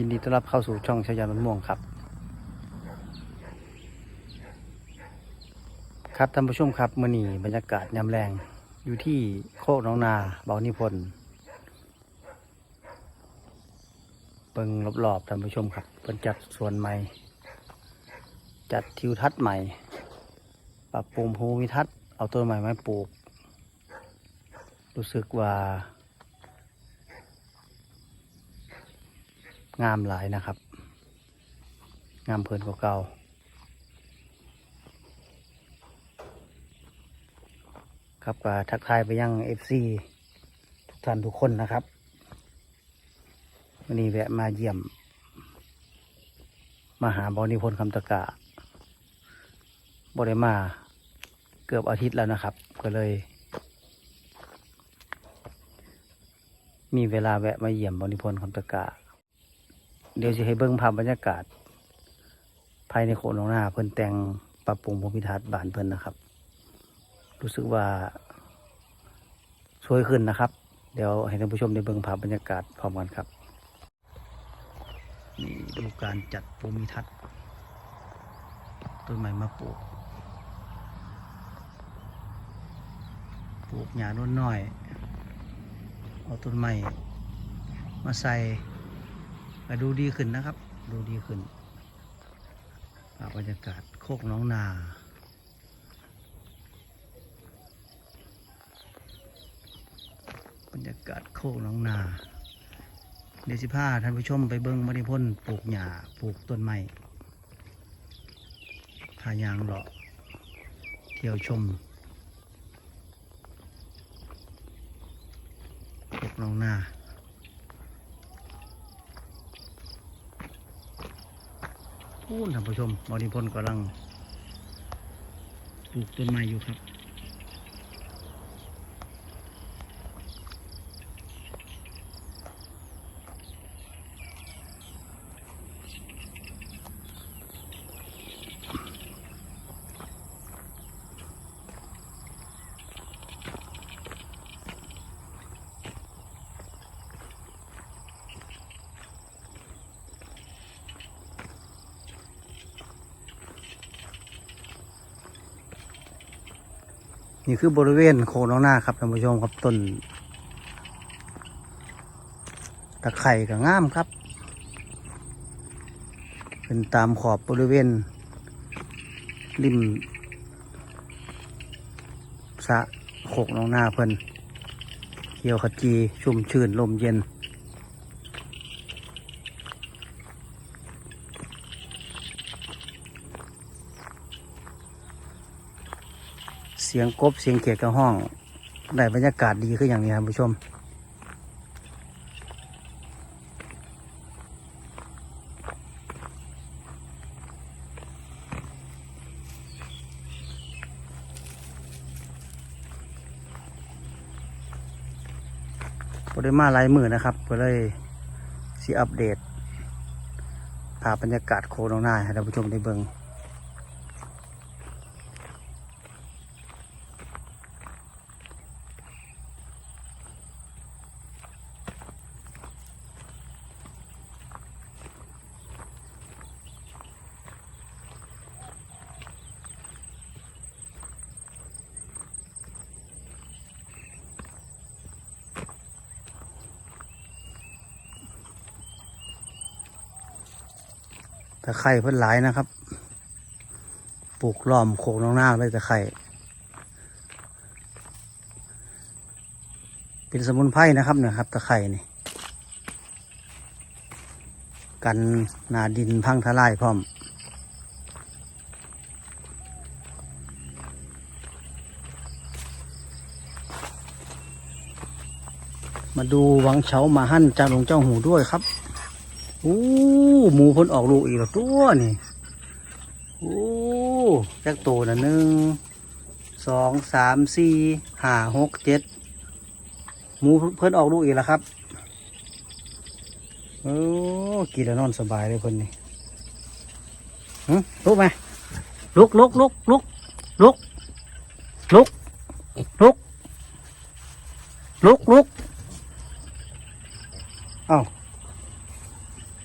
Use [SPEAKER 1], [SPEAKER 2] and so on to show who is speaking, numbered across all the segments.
[SPEAKER 1] ยินดีต้อนรับเข้าสู่ช่องชายานมะม่วงครับ ครับท่านผู้ชมครับมื่อนี้บรรยากาศยามแรงอยู่ที่โคกหน้องนาเบานิพนธ์เปิงรอบๆท่านผู้ชมครับเป็นจัดสวนใหม่ จัดทิวทัศน์ใหม่ ปรับปรุงภูมิทัศน์เอาต้นใหม่มาปลูก รู้สึกว่า งามหลายนะครับ งามเพลินกว่าเก่าครับก็ทักทายไปยังเอฟซีทุกท่านทุกคนนะครับวันนี้แวะมาเยี่ยม มาหาบอนิพนธ์คำตะกะบได้มาเกือบอาทิตย์แล้วนะครับ ก็เลย มีเวลาแวะมาเยี่ยมบอนิพนธ์คำตะกะ เดี๋ยวจะให้เบิ้งภาพบรรยากาศ ภายในโขนหนองนาเพิ่นแต่งปรับปรุงภูมิทัศน์บ้านเพิ่นนะครับ รู้สึกว่าสวยขึ้นนะครับ เดี๋ยวให้ท่านผู้ชมได้เบิ้งภาพบรรยากาศพร้อมกันครับ นี่ดูการจัดภูมิทัศน์ต้นไม้มาปลูกปลูกหญ้าน้นน้อยเอาต้นไม้มาใส่ ก็ดูดีขึ้นนะครับ ดูดีขึ้นภาพบรรยากาศโคกน้องนาบรรยากาศโคกน้องนาเดี๋ยวสิพาท่านผู้ชมไปเบิ้งบริพนปลูกหญ้าปลูกต้นไม้พายางเลาะเที่ยวชมโคกน้องนา พูนท่านผู้ชมมนิพนธ์กำลังปลูกต้นไม้อยู่ครับ นี่คือบริเวณโคนน้องหน้าครับท่านผู้ชมครับต้นตะไคร่กับง่ามครับ เป็นตามขอบบริเวณ ริมสะโขกน้องหน้าเพิ่นเขียวขจีชุ่มชื่นลมเย็น เสียงกบเสียงเขียดกับห้อง ได้บรรยากาศดีขึ้นอย่างนี้ครับผู้ชมบได้มาหลายมือนะครับก็เลยสีอัปเดตภาพบรรยากาศโคโนนาให้ท่านผู้ชมได้เบิ่งะไคร่เพิ่นหลายนะครับ ปลูกล้อมโคกน้องหน้าเลยตะไคร่เป็นสมุนไพรนะครับเนี่ยครับตะไคร่นี่ กันนาดินพังทลายพร้อมมาดูวังเฉามาหั่นจาหลวงเจ้าหูด้วยครับโอ้ หมูเพ้นออกลูกอีกแล้วตัวนี่โอ้จักโตนะหนึ่งสองสามสี่ห้าหกเจ็ดหมูเพิ่นออกลูกอีกแล้วครับโอ้กินแล้วนอนสบายเลยเพิ่นนี่ลุกไหมลุกลุกลุกลุกลุกลุกลุกลุกลุกเอ้า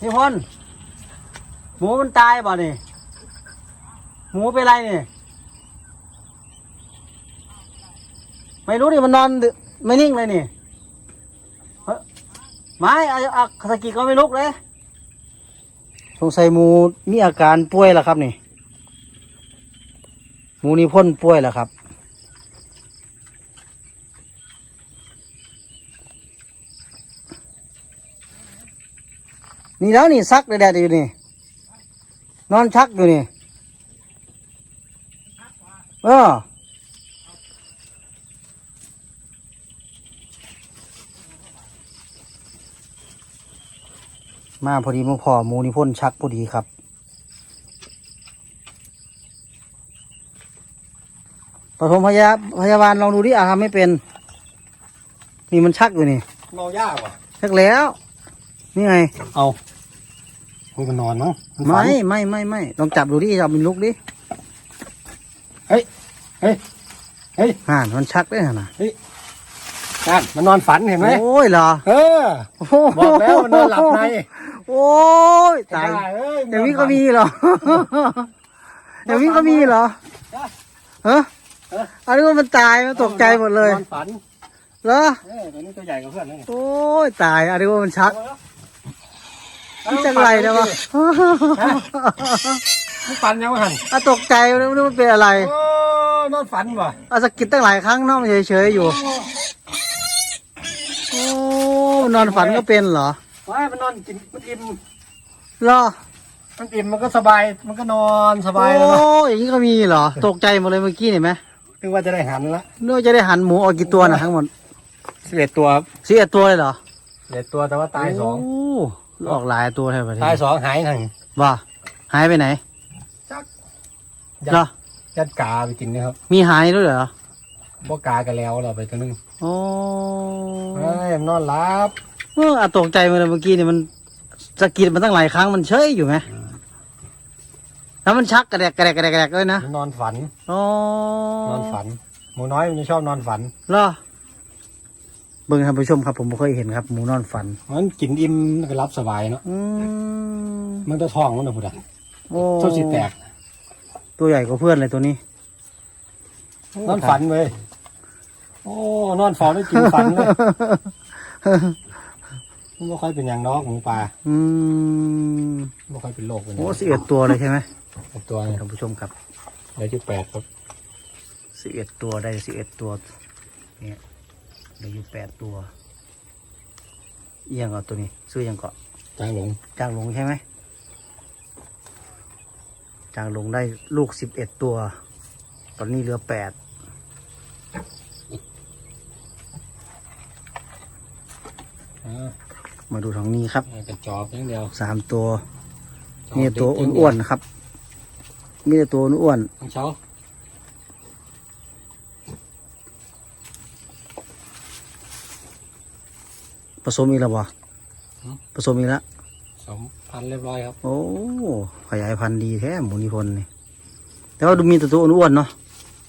[SPEAKER 1] นี่พน หมูมันตายบ่เนี่ยหมูเป็นไรเนี่ยไม่รู้ดิมันนอนไม่นิ่งเลยนี่เฮ้ยไม่อะอะสกิก็ไม่ลุกเลยสงสัยหมูมีอาการป่วยแล้วครับนี่หมูนี่พ่นป่วยแล้วครับนี่แล้วนี่ซักแดดๆอยู่นี่ นอนชักอยู่นี่ เออมาพอดีมาพอหมูนี่พ่นชักพอดีครับ ปฐมพยาพยาบาลลองดูดิอาทำไม่เป็น นี่มันชักอยู่นี่
[SPEAKER 2] เมายากว่ะ
[SPEAKER 1] ชักแล้ว นี่ไง
[SPEAKER 2] เอา คุยมันนอนมั้งนฝั
[SPEAKER 1] ไม่
[SPEAKER 2] น
[SPEAKER 1] ไม่ไม่ไม่ลองจับดูดิจับมันลุกดิ
[SPEAKER 2] เฮ้ยเฮ้ยเฮ้ย
[SPEAKER 1] ห่านมันชักได้ขนาด
[SPEAKER 2] นั่นมันนอนฝันเห็นไหม
[SPEAKER 1] โอ้ยเหรอ
[SPEAKER 2] เออบอกแล้วมันนอนหลับใน
[SPEAKER 1] โอ้ยตาย
[SPEAKER 2] เอ้ย
[SPEAKER 1] อย่างนี้ก็มีเหรออย่างนี้ก็มีเหรอฮะอันนี้ว่ามันตายมันตกใจหมดเลย
[SPEAKER 2] นอนฝัน
[SPEAKER 1] เหรอ
[SPEAKER 2] เออตัวนี้ตัวใหญ่กว่าเพื่อนเลย
[SPEAKER 1] โอ้ยตายอันนี้ว่ามันชักมั นจังไรนะวะ
[SPEAKER 2] มันฝันยังไงหัน
[SPEAKER 1] อะตกใจไม่รู้มันเป็นอะไร
[SPEAKER 2] โอ้นอนฝันว่ะ
[SPEAKER 1] อะสะกิดตั้งหลายครั้งเนาะมันเฉยๆอยู่โอ้นอนฝันก็เป็นเหรอ
[SPEAKER 2] ว้ามันนอนกินมันอิ่ม
[SPEAKER 1] เหรอ
[SPEAKER 2] มันอิ่มมันก็สบายมันก็นอนสบายแล้ว
[SPEAKER 1] โอ้
[SPEAKER 2] เนาะ
[SPEAKER 1] อย่างนี้ก็มีเหรอ ตกใจหมดเลยเมื่อกี้เห็นไหม
[SPEAKER 2] นึกว่าจะได้หันละ
[SPEAKER 1] นึกว่าจะได้หันหมูออกกี่ตัวนะทั้งหมด
[SPEAKER 2] สิบเอ็ดตัว
[SPEAKER 1] สิบเอ็ดตัวเลยเหรอ
[SPEAKER 2] สิบเอ็ดตัวแต่ว่าตายสอง
[SPEAKER 1] โออกหลายตัวเลยประเทศ
[SPEAKER 2] ตายสองหายหนึ่ง
[SPEAKER 1] ว่าหายไปไหน
[SPEAKER 2] จัก
[SPEAKER 1] เหรอ
[SPEAKER 2] ยัดกาไปกินนะครับ
[SPEAKER 1] มีหายด้วยเหรอ
[SPEAKER 2] บ่กากันแล้วเราไปตัวหนึง
[SPEAKER 1] โอ้
[SPEAKER 2] เอ้ยมันนอนหลับ
[SPEAKER 1] เอออะตกใจมาเลยเมื่อกี้เนี่ยมันสะกิดมันตั้งหลายครั้งมันเฉยอยู่ไหมแล้วมันชักกระแดกกระแดกกระแดกกระแดกเลยนะ
[SPEAKER 2] มันนอนฝัน
[SPEAKER 1] โอ้
[SPEAKER 2] นอนฝัน หมูน้อยมันจะชอบนอนฝัน
[SPEAKER 1] เหรอ เบิ่งท่านผู้ชมครับผมไม่เคยเห็นครับ หมูนอนฝัน
[SPEAKER 2] มันกินอิ่มมันก็รับสบายเนาะ
[SPEAKER 1] อืม
[SPEAKER 2] มันจะท้องมันนะพุทธะ
[SPEAKER 1] โอ้
[SPEAKER 2] โซ่สิแตก
[SPEAKER 1] ตัวใหญ่กว่าเพื่อนเลยตัวนี้
[SPEAKER 2] นอนฝันเว้ย โอ้ นอนฝันได้กินฝันเลยมันไม่ค่อยเป็นอย่างนอกหมูป่า
[SPEAKER 1] อืม
[SPEAKER 2] ไม่ค่อยเป็นโรคเป็น
[SPEAKER 1] โอ้สิบเอ็ดตัวเลยใช่ไหม
[SPEAKER 2] เป็นตัวเนี่ย
[SPEAKER 1] ท่านผู้ชมครับ
[SPEAKER 2] ได้ที่แปดครับ
[SPEAKER 1] สิบเอ็ดตัวได้สิบเอ็ดตัว เนี่ย เหลืออยู่แปดตัวเอียงก่อนตัวนี้ ซื้อเอียังก่อน
[SPEAKER 2] จางหลง
[SPEAKER 1] จางลงใช่ไหมจางลงได้ลูกสิบเอ็ดตัว ตอนนี้เหลือแปด
[SPEAKER 2] อ่า
[SPEAKER 1] มาดูทางนี้ครับ
[SPEAKER 2] กระจอบอย่างเดียว
[SPEAKER 1] สามตัว
[SPEAKER 2] จอบ
[SPEAKER 1] มีแต่ตัวอ้วนๆนะครับ มีแต่ตัวอ้วน
[SPEAKER 2] ของเช้า
[SPEAKER 1] ผสมอีกแล้วบ่ผสมอีกแล้ว
[SPEAKER 2] สองพันเรียบร้อยครับ
[SPEAKER 1] โอ้ขยายพันธุ์ดีแท้หมูนิพนธ์นี่แต่ว่าดูมีแต่ตัวอ้วนๆเนาะ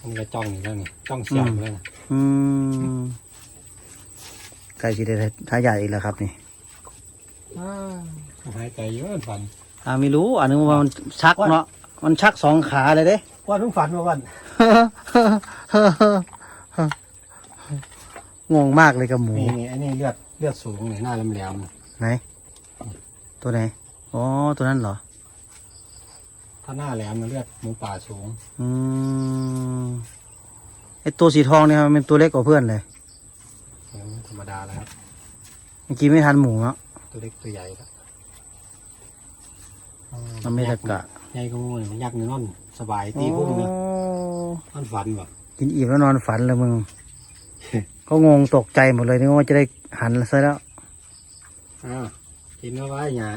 [SPEAKER 2] มันก็จ้องอยู่แล้วนี่จ้องเสียบอยู่แล้วนี่
[SPEAKER 1] อืมใกล้สิได้ทายาทอีกแล้วครับนี่
[SPEAKER 2] อ่าหายใจเยอะฝัน
[SPEAKER 1] อ่าไม่รู้อันนึงว่ามันชักเนาะมันชักสองขาเลยเด้
[SPEAKER 2] ว่าเพิ่งฝันมาวัน
[SPEAKER 1] งงมากเลยกับหมู
[SPEAKER 2] นี่นี่อันนี้เลือด เลือดสูงเนี่ยหน้าแหลมๆเนี่ย
[SPEAKER 1] ไหน ตัวไหน อ๋อ ตัวนั้นเหรอ
[SPEAKER 2] ถ้าหน้าแหลมมันเลือดหมูป่าสูง
[SPEAKER 1] อืมไอตัวสีทองเนี่ยมันเป็นตัวเล็กกว่าเพื่อนเลย
[SPEAKER 2] เออธรรมดาแล้วครับ
[SPEAKER 1] เมื่อกี้ไม่ทันหมูเนาะ
[SPEAKER 2] ตัวเล็กตัวใหญ่ครับ
[SPEAKER 1] มันไม่ตะกะ
[SPEAKER 2] ใหญ่ก็งูเนี่ยมันยักษ์เนื้อนอน สบายตีพุ่งเนี่ยนอนฝันแบบ
[SPEAKER 1] กินอิ่มแล้วนอนฝันเลยมึง ก็งงตกใจหมดเลยนึกว่าจะได้หันซะแล้ว
[SPEAKER 2] อ่ากินเอาไว้หยา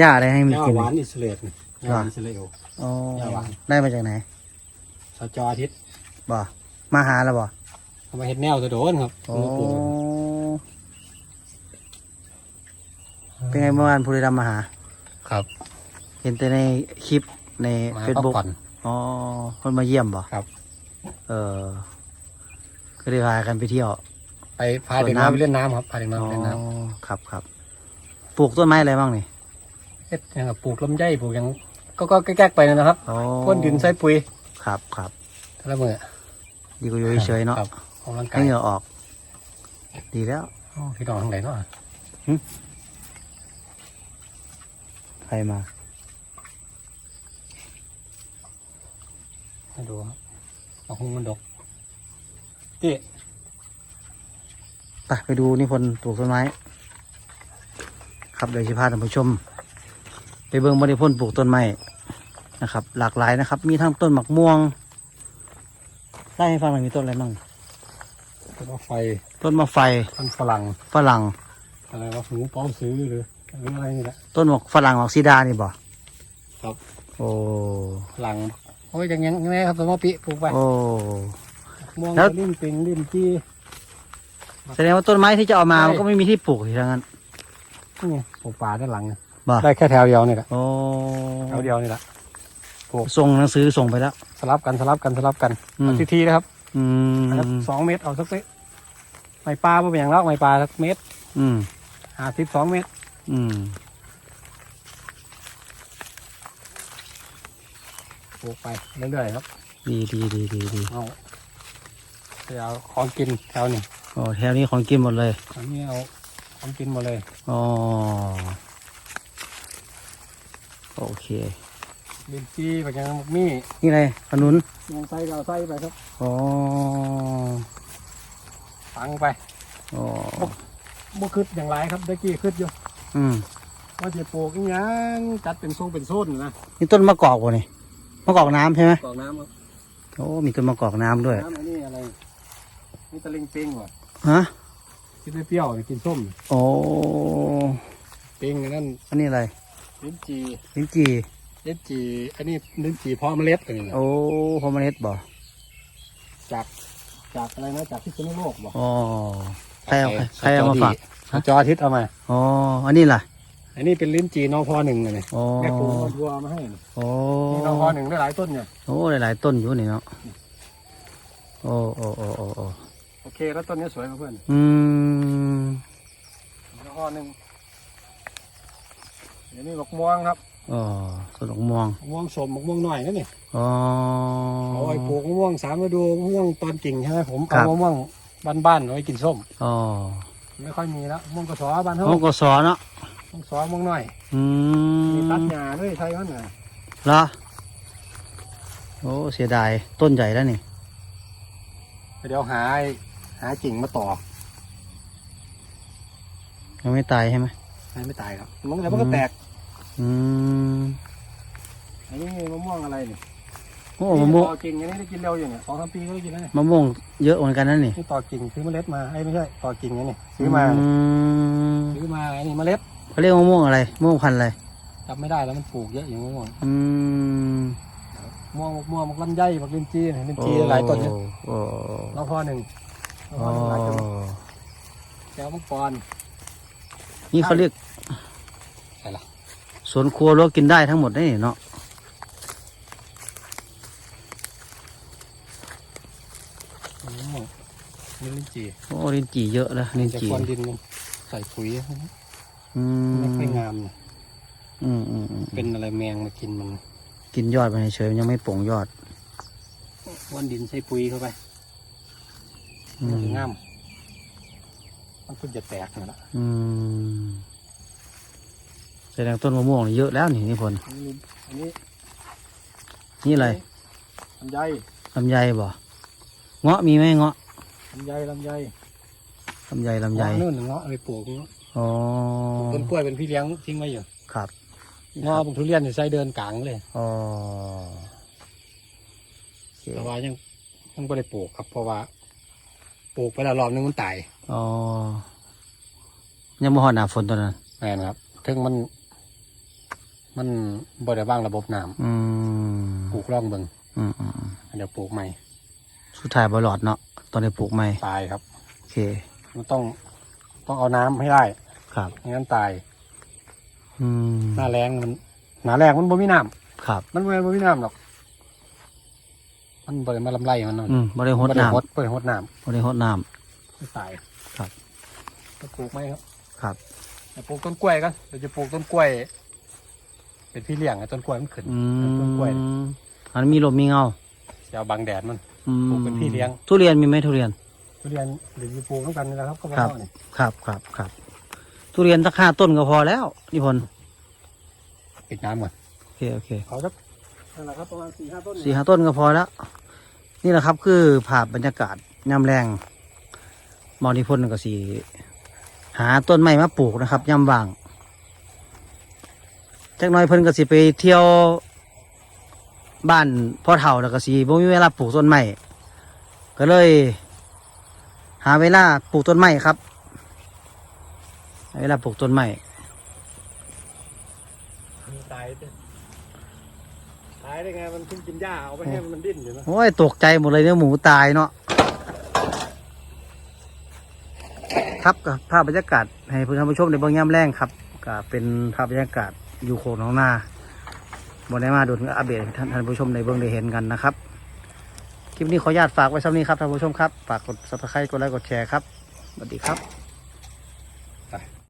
[SPEAKER 1] ย่าอะไรให้มัน
[SPEAKER 2] ย่า
[SPEAKER 1] กิน
[SPEAKER 2] หวานอิสเลตนี่ย่าหวานอิสเลต
[SPEAKER 1] อ๋อย่า
[SPEAKER 2] หวาน
[SPEAKER 1] ได้มาจากไหน
[SPEAKER 2] สจออาทิตย์
[SPEAKER 1] บ่มาหาแล้วบ่
[SPEAKER 2] เอามาเห็ดแนวตัวโดนครับ
[SPEAKER 1] โอ้
[SPEAKER 2] ลูกปู
[SPEAKER 1] เป็นไงเมื่อวานภูริรัมย์มาหา
[SPEAKER 2] ครับ
[SPEAKER 1] เห็นแต่ในคลิปใน
[SPEAKER 2] มา
[SPEAKER 1] เฟซ
[SPEAKER 2] พัก
[SPEAKER 1] บุ๊ก
[SPEAKER 2] ผ่อน
[SPEAKER 1] อ๋อคนมาเยี่ยมบ่
[SPEAKER 2] ครับ
[SPEAKER 1] เออ ก็เลยพากันไปเที่ยว
[SPEAKER 2] ไปพาเด็กน้อยไปเล่นน้ำครับพาเด็กน้อยไปเล่นน้
[SPEAKER 1] อ๋อครับครับ ปลูกต้นไม้อะไรบ้างนี่ำ
[SPEAKER 2] ฮ็ดหยังกับปลูกลำไยปลูกหยังก็ก็แก๊กๆไปนะครับ
[SPEAKER 1] อ๋อ
[SPEAKER 2] พ่นดินใส่ปุ๋ย
[SPEAKER 1] ครับครับ
[SPEAKER 2] แต่ละมื้อ
[SPEAKER 1] ดีกว่าอยู่เฉยๆเนาะ
[SPEAKER 2] ครับออกกำลังกา
[SPEAKER 1] ให้
[SPEAKER 2] ย
[SPEAKER 1] เหงื่อออก ดีแล้ว
[SPEAKER 2] อ๋อพี่น้องทางไหนเนาะ
[SPEAKER 1] ใครมา
[SPEAKER 2] ให้ดูครับเอาหุ้งมันดก ที่
[SPEAKER 1] ไปไปดูนิพนธ์ปลูกต้นไม้ ครับเดี๋ยวจะพาท่านผู้ชม ไปเบิ่งบริพนธ์ปลูกต้นไม้นะครับ หลากหลายนะครับ มีทั้งต้นหมักม่วงไล่ให้ฟังหน่อยมีต้นอะไรบ้าง
[SPEAKER 2] ต้นมะไฟ
[SPEAKER 1] ต้นมะไฟ
[SPEAKER 2] ต้นฝรั่ง
[SPEAKER 1] ฝรั่ง
[SPEAKER 2] อะไรวะหูป้อมซื้อหรือหรืออะไรนี่แหละ
[SPEAKER 1] ต้นหมกฝรั่งออกซิดานี่บ่
[SPEAKER 2] ครับ
[SPEAKER 1] โอ้
[SPEAKER 2] ฝรั่งโอ้ยอย่างยังไงครับต้นมะปิปลูกไป
[SPEAKER 1] โอ้
[SPEAKER 2] ม่วง
[SPEAKER 1] แล้ว
[SPEAKER 2] ลิ้นปิงลิ้นจี้
[SPEAKER 1] แสดงว่าต้นไม้ที่จะเอามา
[SPEAKER 2] ใช่
[SPEAKER 1] มันก็ไม่มีที่ปลูกทีทั้งนั้น
[SPEAKER 2] นี่ไงปลูกป่าด้านหลังเนี่ย
[SPEAKER 1] บ่
[SPEAKER 2] ได้แค่แถวเดียวนี่แหละ
[SPEAKER 1] โอ้
[SPEAKER 2] แถวเดียวนี่แหละ
[SPEAKER 1] ส่งหนังสือส่งไปแล้ว
[SPEAKER 2] สลับกันสลับกันสลับกัน
[SPEAKER 1] อืม
[SPEAKER 2] เอาทีทีนะครับ
[SPEAKER 1] อืม
[SPEAKER 2] สักสองเมตรเอาสักเซไม้ปลาบ่เป็นอย่างลอกไม้ปลาสักเมตร
[SPEAKER 1] อืม
[SPEAKER 2] ห้าสิบสองเมตร
[SPEAKER 1] อืม
[SPEAKER 2] ปลูกไปเรื่อยๆครับ
[SPEAKER 1] ดีดีดีดีดี
[SPEAKER 2] เอา ไปเอาของกินแถวนี้
[SPEAKER 1] โอ้แถวนี้ของกินหมดเลย
[SPEAKER 2] อันนี้เอาของกินหมดเลย
[SPEAKER 1] อ๋อโอเค
[SPEAKER 2] ลิ้นจี้ไปยังมี
[SPEAKER 1] นี่อะไรขนุน
[SPEAKER 2] ยังไส้ก็เอาไส้ไปครับ
[SPEAKER 1] อ๋อ
[SPEAKER 2] ฟังไป
[SPEAKER 1] อ๋อ
[SPEAKER 2] บ่คืดอย่างไรครับได้กี้คืดอยู่
[SPEAKER 1] อืม
[SPEAKER 2] ว่าจะปลูกอีหยังจัดเป็นทรงเป็นโซนนะ
[SPEAKER 1] นี่ต้นมะกอกวะนี่มะกอกน้ำใช่ไหม
[SPEAKER 2] กอกน้ำครับ
[SPEAKER 1] โอ้มีต้นมะกอกน้ำด้วย
[SPEAKER 2] น้ำอันนี้อะไร นี่ตะลิงปิงว่ะ
[SPEAKER 1] ฮะ
[SPEAKER 2] กินไม่เปรี้ยวนี่กินส้ม
[SPEAKER 1] โอ้
[SPEAKER 2] ปิงอันนั้น
[SPEAKER 1] อันนี้อะไร
[SPEAKER 2] ลิ้นจี
[SPEAKER 1] ลิ้นจี่
[SPEAKER 2] ลิ้นจีอันนี้ลิ้นจีเพาะเมล็ดอันนี้นะ
[SPEAKER 1] โอ้พอเมล็ดบ่
[SPEAKER 2] จากจากอะไรนะจากพิษณุโลกบอก
[SPEAKER 1] อ๋อใครเอาใครใครเอามาฝากฮะ
[SPEAKER 2] จออาทิตย์เอามา
[SPEAKER 1] อ๋ออันนี้ล่ะ
[SPEAKER 2] อันนี้เป็นลิ้นจีนอพอหนึ่งเลย
[SPEAKER 1] อ๋อ
[SPEAKER 2] แม่ครูเอาทัวร์มาให้นี่
[SPEAKER 1] โอ้
[SPEAKER 2] นอพอหนึ่งได้หลายต้นเนี่ย
[SPEAKER 1] โอ้หลายๆต้นอยู่นี่เนาะโอ้โอ้โอ้โอ้ โอ้
[SPEAKER 2] โอเคแล้วต้นนี้สวยมาเพื่อน
[SPEAKER 1] อืม
[SPEAKER 2] นอพอหนึ่งเดี๋ยวนี้มะม่วงครับ
[SPEAKER 1] อ๋อต้นดอกม่วง
[SPEAKER 2] มะม่วงสมมะม่วงหน่อยนั่นนี่
[SPEAKER 1] อ๋อ
[SPEAKER 2] เอาไว้ปลูกมะม่วงสามฤดูมะม่วงตอนกิ่งใช่ไหมผม
[SPEAKER 1] ครั
[SPEAKER 2] เอา
[SPEAKER 1] บ
[SPEAKER 2] มะม่วงบ้านๆเอาไว้กินส้ม
[SPEAKER 1] อ๋อ
[SPEAKER 2] ไม่ค่อยมีแล้วมะม่วงกระสอบ้านเฮา
[SPEAKER 1] ห้องกศเนาะ
[SPEAKER 2] มะม่วงสอมะม่วงหน่อย
[SPEAKER 1] อื
[SPEAKER 2] มี
[SPEAKER 1] ม
[SPEAKER 2] ตัดหญ้าด้วยไทยมันน่ะ
[SPEAKER 1] เหรอโอ้เสียดายต้นใหญ่แล้วนี่
[SPEAKER 2] เดี๋ยวหาไอ้ หากิ่งมาต่อ
[SPEAKER 1] ยังไม่ตายใช่ไหม
[SPEAKER 2] ให้ไม่ตายครับมันเดี๋ยวมันก็แตก
[SPEAKER 1] อืม
[SPEAKER 2] อันนี้มะม่วงอะไรเนี่ย
[SPEAKER 1] โอ้มะม่วง
[SPEAKER 2] ต่อกิ่งอันนี้ได้กินเร็วอยู่เนี่ยสองสามปีก็ได้กินแล้วเนี่ย
[SPEAKER 1] มะม่วงเยอะเหมือนกันนั่นนี่
[SPEAKER 2] นี่ต่อกิ่งซื้อเมล็ดมาไอ้ยไม่ใช่ต่อกิ่งอันนี้ซื้อมา
[SPEAKER 1] อืม
[SPEAKER 2] ซื้อมาอันนี้เมล็ด
[SPEAKER 1] เขาเรียกมะม่วงอะไรมะม่วงพันธุ์อะไร
[SPEAKER 2] จำไม่ได้แล้วมันปลูกเยอะอย่างมะม่วง
[SPEAKER 1] อืม
[SPEAKER 2] มะม่วงมะม่วงมะลำไยมะลินจีเนี่ยลินจีหลายต้นเนี่ย
[SPEAKER 1] โอ้
[SPEAKER 2] เราพอหนึ่งเรา
[SPEAKER 1] โอ้
[SPEAKER 2] พอหนึ่งหลายต้นแก้วมังกร
[SPEAKER 1] นี่เขาเรียก
[SPEAKER 2] อะไรล่ะ
[SPEAKER 1] สวนครัวรั้วกินได้ทั้งหมดนี่เนาะ
[SPEAKER 2] มะม่วงนี่ลินจี
[SPEAKER 1] โอ้ลินจีเยอะนะลิน
[SPEAKER 2] จะ
[SPEAKER 1] จี
[SPEAKER 2] ควนดินมันใส่ปุ๋ย
[SPEAKER 1] อืม
[SPEAKER 2] ไม่ค่อยงามนะ
[SPEAKER 1] อืมอืมอืม
[SPEAKER 2] เป็นอะไรแมงมากินมัน
[SPEAKER 1] กินยอดไปเฉยๆมันยังไม่โป่งยอด
[SPEAKER 2] ควนดินใส่ปุ๋ยเข้าไป
[SPEAKER 1] อื
[SPEAKER 2] มัน
[SPEAKER 1] ม
[SPEAKER 2] จะงาม มันก็จะแตกนั่นแหละ
[SPEAKER 1] อืมแสดงต้นมะม่วงนี่เยอะแล้วนี่นี่พล
[SPEAKER 2] อันนี้อันนี้
[SPEAKER 1] นี่อะไร
[SPEAKER 2] ลำไย
[SPEAKER 1] ลำไยบ่เงาะมีไหมเงาะ
[SPEAKER 2] ลำไยลำไย
[SPEAKER 1] ลำไยลำไย
[SPEAKER 2] เงาะนู่นเงาะเอาไปปลูกเงาะ
[SPEAKER 1] อ๋อ
[SPEAKER 2] ต้นกล้วยเป็นพี่เลี้ยงทิ้งไว้อยู่
[SPEAKER 1] ครับ
[SPEAKER 2] เงาะปลูกทุเรียนใส่เดินกลางเลย
[SPEAKER 1] อ๋อโอเค
[SPEAKER 2] แต่ว่ายังยังไม่ได้ปลูกครับเพราะว่า ปลูกไปแล้วรอบนึงมันตาย
[SPEAKER 1] อ๋อยังไม่หอดหนาฝนตัวนั้น
[SPEAKER 2] แม่นครับถึงมัน มันบ่ได้บ้างระบบน้
[SPEAKER 1] อืมำ
[SPEAKER 2] ปลูกร่องเบิง
[SPEAKER 1] อืมอืมอืม
[SPEAKER 2] เดี๋ยวปลูกใหม่
[SPEAKER 1] สุดท้ายบอลอดเนาะตอนได้ปลูกใหม่
[SPEAKER 2] ตายครับ
[SPEAKER 1] โอเค
[SPEAKER 2] มันต้องต้องเอาน้ำให้ได้
[SPEAKER 1] ครับ
[SPEAKER 2] ไม่งั้นตาย
[SPEAKER 1] อืม
[SPEAKER 2] หน้าแรงมันหน้าแรงมันบ่มีน้
[SPEAKER 1] ครับำ
[SPEAKER 2] มันบ่บ่มีน้ำหรอก มันบ่ได้มาลำไรมันนั่น
[SPEAKER 1] อืมบริหด
[SPEAKER 2] บ่ได้
[SPEAKER 1] น้ำ
[SPEAKER 2] หดบ่ได้หดน้
[SPEAKER 1] บริหดน้ำ
[SPEAKER 2] ไม่ตาย
[SPEAKER 1] ครับ
[SPEAKER 2] จะปลูกไหมครับำ
[SPEAKER 1] ครับ
[SPEAKER 2] จะปลูกต้นกล้วยกันเดี๋ยวจะปลูกต้นกล้วย เป็นพี่เลี้ยงไอ้ต้นกล้วยมันขึ้น
[SPEAKER 1] อื
[SPEAKER 2] ต้นกล้วย
[SPEAKER 1] มอันมีลมมีเงา
[SPEAKER 2] จะเอาบังแดดมัน
[SPEAKER 1] อืม
[SPEAKER 2] ปลูกเป็นพี่เลี้ยง
[SPEAKER 1] ทุเรียนมีไหมทุเรียน
[SPEAKER 2] ทุเรียนหรือปลูกต้องกันนี่นะครับก็มา
[SPEAKER 1] ครับ
[SPEAKER 2] เท่านี่
[SPEAKER 1] ครับครับครับ ทุเรียนสักห้าต้นก็พอแล้วนิพนธ์
[SPEAKER 2] ปิดน้ำก่อน
[SPEAKER 1] โอเคโอเค
[SPEAKER 2] เขาสัก นั่นแหละครับประมาณสี่ห้าต้น
[SPEAKER 1] สี่ห้าต้นก็พอแล้ว นี่แหละครับคือภาพบรรยากาศยามแรงมอนิพนธ์ก็สีหาต้นไม้มาปลูกนะครับยามว่างจักหน้อยเพิ่นก็สิไปเที่ยวบ้านพ่อเฒ่าแล้วก็สิบ่มีเวลาปลูกต้นไม้ก็เลย หาเวลาปลูกต้นไม้ครับเวลาปลูกต้นไม้
[SPEAKER 2] ตาย ดิตายได้ไงมันเพิ่งกินหญ้าเอาไปให้มันดิ้นอยู่นะ
[SPEAKER 1] โอ้ยตกใจหมดเลยเนี่ยหมูตายเนาะครับกับภาพบรรยากาศให้ผู้ท่านผู้ชมในเบื้องย่ำแรงครับก็เป็นภาพบรรยากาศอยู่โขงหน้องนาบนได้มาดูถึงอัปเดตให้ท่านท่านผู้ชมในเบื้องได้เห็นกันนะครับคลิปนี้ขออนุญาตฝากไว้ซ้ำนี้ครับท่านผู้ชมครับฝากกด subscribe กดไลค์กดแชร์ครับสวัสดีครับ